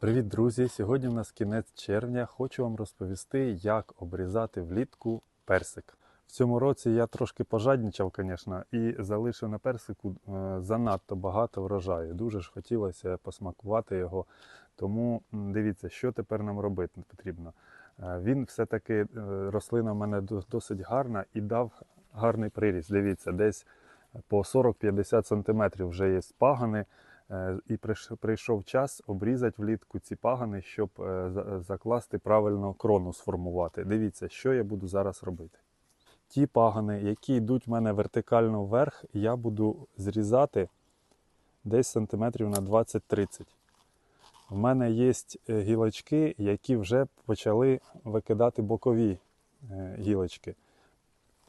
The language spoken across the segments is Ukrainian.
Привіт, друзі! Сьогодні у нас кінець червня. Хочу вам розповісти, як обрізати влітку персик. В цьому році я трошки пожадничав, звісно, і залишив на персику е, занадто багато врожаю. Дуже ж хотілося посмакувати його. Тому дивіться, що тепер нам робити потрібно. Е, Він все-таки е, рослина в мене досить гарна і дав гарний приріст. Дивіться, десь по 40-50 см вже є пагани. Е, І прийшов час обрізати влітку ці пагани, щоб е, закласти правильно крону сформувати. Дивіться, що я буду зараз робити. Ті пагани, які йдуть в мене вертикально вверх, я буду зрізати десь сантиметрів на 20-30. В мене є гілочки, які вже почали викидати бокові е, гілочки.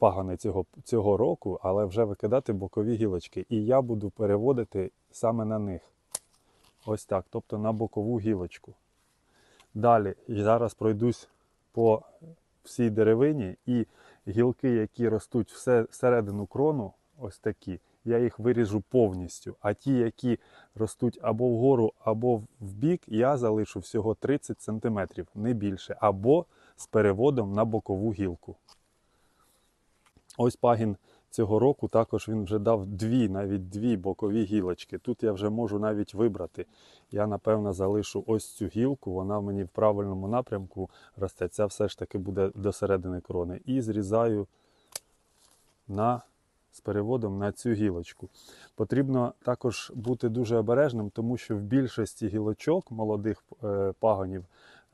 Пагани цього, цього року, але вже викидати бокові гілочки. І я буду переводити саме на них. Ось так, тобто на бокову гілочку. Далі зараз пройдусь по всій деревині і гілки, які ростуть все- всередину крону, ось такі, я їх виріжу повністю. А ті, які ростуть або вгору, або в бік, я залишу всього 30 см, не більше, або з переводом на бокову гілку. Ось пагін цього року також він вже дав дві, навіть дві бокові гілочки. Тут я вже можу навіть вибрати. Я напевно залишу ось цю гілку, вона мені в правильному напрямку росте. Ця все ж таки буде до середини крони. І зрізаю на, з переводом на цю гілочку. Потрібно також бути дуже обережним, тому що в більшості гілочок молодих е, пагонів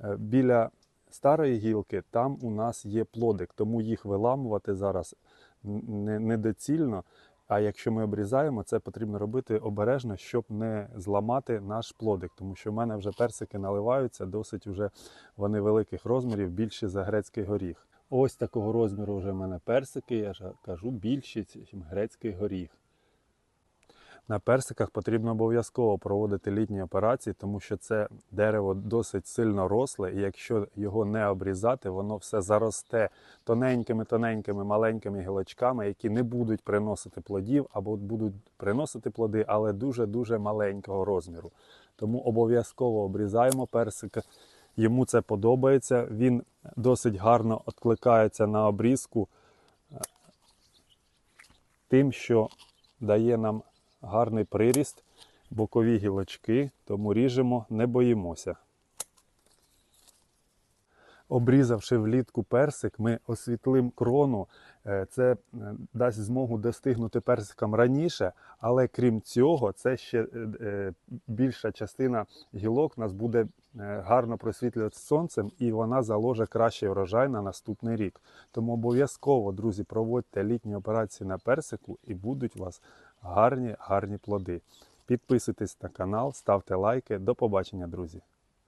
е, біля старої гілки там у нас є плодик, тому їх виламувати зараз недоцільно. А якщо ми обрізаємо, це потрібно робити обережно, щоб не зламати наш плодик, тому що в мене вже персики наливаються, досить вже вони великих розмірів, більші за грецький горіх. Ось такого розміру вже в мене персики, я ж кажу, більші, ніж грецький горіх. На персиках потрібно обов'язково проводити літні операції, тому що це дерево досить сильно росле, і якщо його не обрізати, воно все заросте тоненькими-тоненькими маленькими гілочками, які не будуть приносити плодів або будуть приносити плоди, але дуже-дуже маленького розміру. Тому обов'язково обрізаємо персика. Йому це подобається. Він досить гарно відкликається на обрізку е, тим, що дає нам гарний приріст, бокові гілочки, тому ріжемо, не боїмося. Обрізавши влітку персик, ми освітлим крону. Е, Це е, дасть змогу достигнути персикам раніше, але крім цього, це ще е, більша частина гілок нас буде гарно просвітлюється сонцем, і вона заложе кращий врожай на наступний рік. Тому обов'язково, друзі, проводьте літні операції на персику і будуть у вас гарні, гарні плоди. Підписуйтесь на канал, ставте лайки. До побачення, друзі!